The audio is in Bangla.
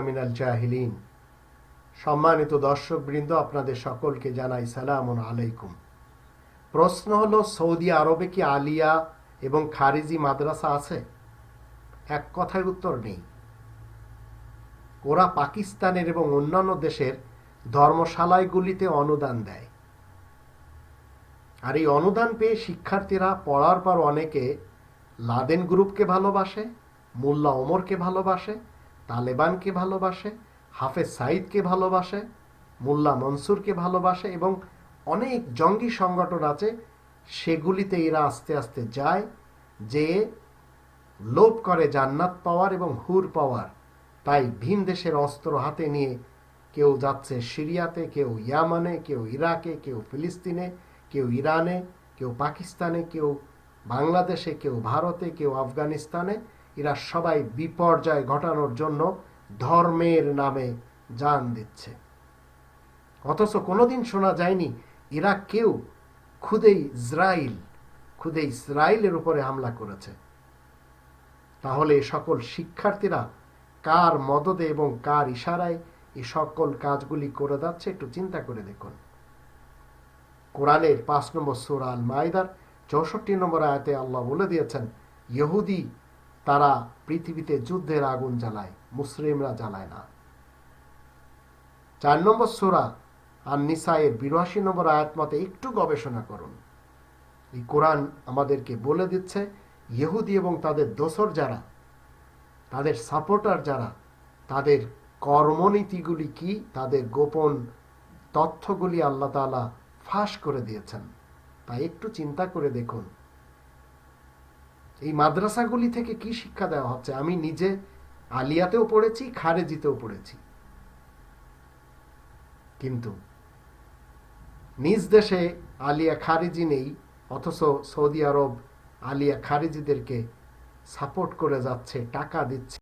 মিনাল জাহিলিন। সম্মানিত দর্শকবৃন্দ, আপনাদের সকলকে জানাই সালাম আলাইকুম। প্রশ্ন হলো, সৌদি আরবে কি আলিয়া এবং খারিজি মাদ্রাসা আছে? এক কথার উত্তর নেই। ওরা পাকিস্তানের এবং অন্যান্য দেশের ধর্মশালায়গুলিতে অনুদান দেয়। আর এই অনুদান পেয়ে শিক্ষার্থীরা পড়ার পর অনেকে লাদেন গ্রুপকে ভালোবাসে মোল্লা ওমরকে ভালোবাসে, তালেবানকে ভালোবাসে, হাফেজ সাইদকে ভালোবাসে, মোল্লা মনসুরকে ভালোবাসে এবং অনেক জঙ্গি সংগঠন আছে, সেগুলিতে এরা আস্তে আস্তে যায় যে লোভ করে জান্নাত পাওয়ার এবং হুর পাওয়ার। তাই ভিন দেশের অস্ত্র হাতে নিয়ে কেউ যাচ্ছে সিরিয়াতে, কেউ ইয়ামানে, কেউ ইরাকে, কেউ ফিলিস্তিনে, কেউ ইরানে, কেউ পাকিস্তানে, কেউ বাংলাদেশে, কেউ ভারতে, কেউ আফগানিস্তানে এরা সবাই বিপর্যয় ঘটানোর জন্য ধর্মের নামে জান দিচ্ছে। অথচ কোনোদিন শোনা যায়নি, এরা কেউ খুদে ইসরায়েল খুদে ইসরায়েলের উপরে হামলা করেছে। তাহলে সকল শিক্ষার্থীরা কার মদদে এবং কার ইশারায় এই সকল কাজগুলি করে যাচ্ছে একটু চিন্তা করে দেখুন। কোরআনের পাঁচ নম্বর সুরাল মাইদার চৌষট্টি নম্বর আয়াতে আল্লাহ বলে দিয়েছেন, ইহুদি তারা পৃথিবীতে যুদ্ধের আগুন জ্বালায়, মুসলিমরা জ্বালায় না। চার নম্বর সুরা আর নিসাইয়ের বিরাশি নম্বর আয়াত মতে একটু গবেষণা করুন। এই কোরআন আমাদেরকে বলে দিচ্ছে, ইহুদি এবং তাদের দোসর যারা, তাদের সাপোর্টার যারা, তাদের কর্মনীতিগুলি কি, তাদের গোপন তথ্যগুলি আল্লাহ তালা ফাঁস করে দিয়েছেন। তাই একটু চিন্তা করে দেখুন এই মাদ্রাসাগুলি থেকে কি শিক্ষা দেওয়া হচ্ছে? আমি নিজে আলিয়াতেও পড়েছি, খারেজিতেও পড়েছি। কিন্তু নিজ দেশে আলিয়া খারিজি নেই, অথচ সৌদি আরব আলিয়া খারিজিদেরকে সাপোর্ট করে যাচ্ছে, টাকা দিচ্ছে।